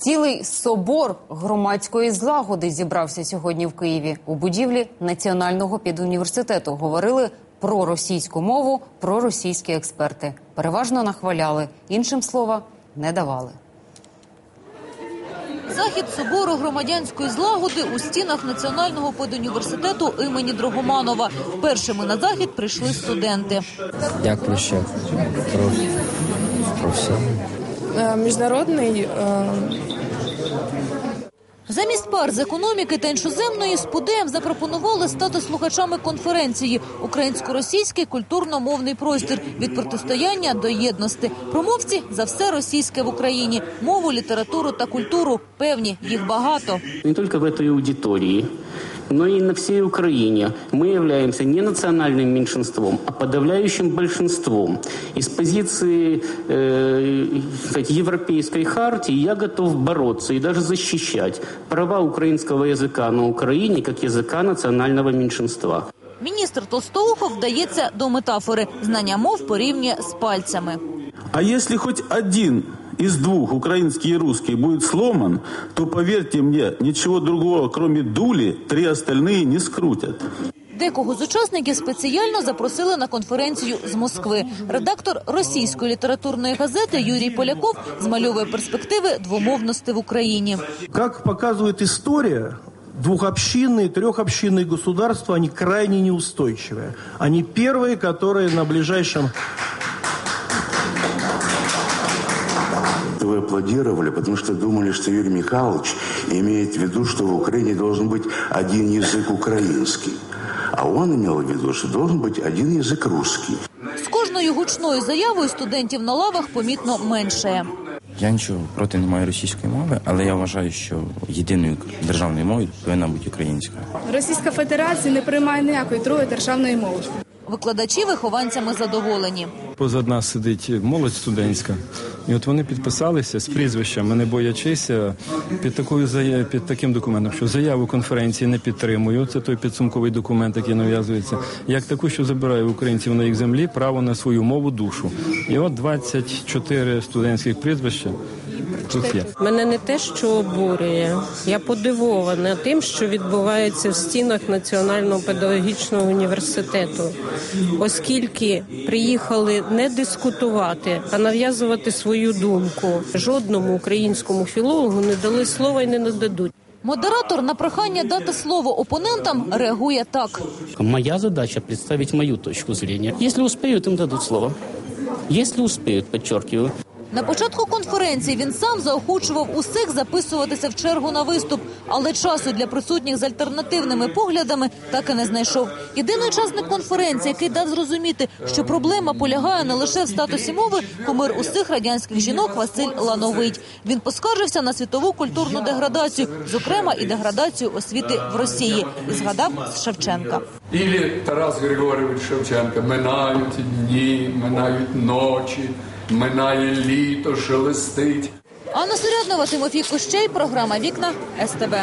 Цілий собор громадської злагоди зібрався сьогодні в Києві у будівлі Національного педуніверситету. Говорили про російську мову, про російські експерти. Переважно нахваляли, іншим слова не давали. Захід собору громадянської злагоди у стінах Національного педуніверситету імені Дрогоманова. Першими на захід прийшли студенти. Дякую ще про, про все. Е, міжнародний е, Замість пар з економіки та іншоземної спудеям запропонували стати слухачами конференції Українсько-російський культурно-мовний простір від протистояння до єдності. Промовці за все російське в Україні, мову, літературу та культуру. Певні їх багато. не только в этой аудитории, но и на всей Украине мы являемся не национальным меньшинством, а подавляющим большинством. Из позиции э, сказать, европейской хартии я готов бороться и даже защищать права украинского языка на Украине как языка национального меньшинства. Міністр Толстоухов вдається до метафори. Знання мов порівнює з пальцями. А если хоть один из двух, украинский и русский, будет сломан, то, поверьте мне, ничего другого, кроме дули, три остальные не скрутят. Декого з учасників спеціально запросили на конференцію з Москви. Редактор російської літературної газети Юрій Поляков змальовує перспективи двомовності в Україні. Как показывает история, двухобщинные, трехобщинные государства, они крайне неустойчивые. Они первые, которые на ближайшем Вы аплодировали, потому что думали, что Юрий Михайлович имеет в виду, что в Украине должен быть один язык украинский. А он имел в виду, что должен быть один язык русский. З кожною гучною заявою студентів на лавах помітно меншає. Я нічого проти не маю російської мови, але я вважаю, що єдиною державною мовою повинна бути українська. Російська Федерація не приймає ніякої другої державної мови. Викладачі вихованцями задоволені. Позад нас сидить молодь студентська, і от вони підписалися з прізвищами, не боячися під такою зая- під таким документом, що заяву конференції не підтримую. Це той підсумковий документ, який нав'язується, як таку, що забирає українців на їх землі право на свою мову, душу. І от 24 студентських прізвища. Мене не те, що обурює. Я подивована тим, що відбувається в стінах Національного педагогічного університету, оскільки приїхали не дискутувати, а нав'язувати свою думку. Жодному українському філологу не дали слова і не нададуть. Модератор на прохання дати слово опонентам реагує так. Моя задача представить мою точку зрения. Если успеют, им дадут слово. Если успеют, подчеркиваю. На початку конференції він сам заохочував усіх записуватися в чергу на виступ, але часу для присутніх з альтернативними поглядами так і не знайшов. Єдиний учасник конференції, який дав зрозуміти, що проблема полягає не лише в статусі мови, кумир усіх радянських жінок Василь Лановить. Він поскаржився на світову культурну деградацію, зокрема і деградацію освіти в Росії, і згадав з Шевченка. Или Тарас Григорович Шевченко минають дні, минають ночі, минає літо, шелестить. Анна Суряднова, Тимофій Кущей, програма Вікна СТБ.